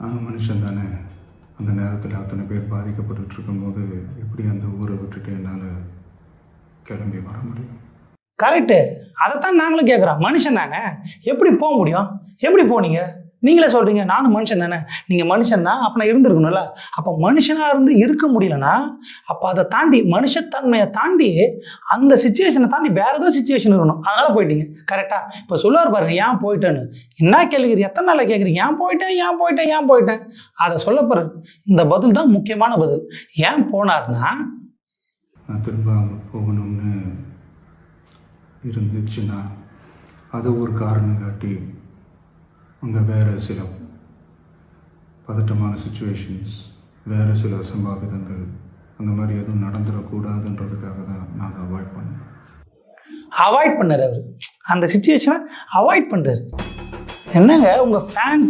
நானும் மனுஷன் தானே? அந்த நேரத்தில் அத்தனை பேர் பாதிக்கப்பட்டுட்டு இருக்கும்போது எப்படி அந்த ஊரை விட்டுட்டு என்னால் கிளம்பி வர முடியும்? கரெக்டு அதைத்தான் நாங்களும் கேட்குறோம் மனுஷன் தானே? எப்படி போக முடியும்? எப்படி போனீங்க? நீங்களே சொல்கிறீங்க நானும் மனுஷன் தானே. நீங்கள் மனுஷன் தான் அப்போ நான் இருந்திருக்கணும்ல. அப்போ மனுஷனாக இருந்து இருக்க முடியலன்னா அப்போ அதை தாண்டி மனுஷத்தன்மையை தாண்டி அந்த சுச்சுவேஷனை தாண்டி வேற ஏதோ சுச்சுவேஷன் இருக்கணும். அதனால் போயிட்டீங்க. கரெக்டாக இப்போ சொல்லுவார் பாருங்க ஏன் போயிட்டேன்னு? என்ன கேள்வி எத்தனை நாளில் கேட்குறீங்க ஏன் போயிட்டேன் ஏன் போயிட்டேன் ஏன் போயிட்டேன்? அதை சொல்ல போகிறேன் இந்த பதில் தான் முக்கியமான பதில். ஏன் போனார்னா நான் திரும்ப அங்கே போகணும்னு இருந்துச்சுன்னா அதை ஒரு காரணம் காட்டி அங்கே வேறு சில பதட்டமான சுச்சுவேஷன்ஸ் வேறு சில சம்பாவிதங்கள் அந்த மாதிரி எதுவும் நடந்துடக்கூடாதுன்றதுக்காக தான் நாங்கள் அவாய்ட் பண்ணோம் அவாய்ட் பண்ணார் அவர். அந்த சுச்சுவேஷனை அவாய்ட் பண்ணுறாரு என்னங்க உங்கள் ஃபேன்ஸ்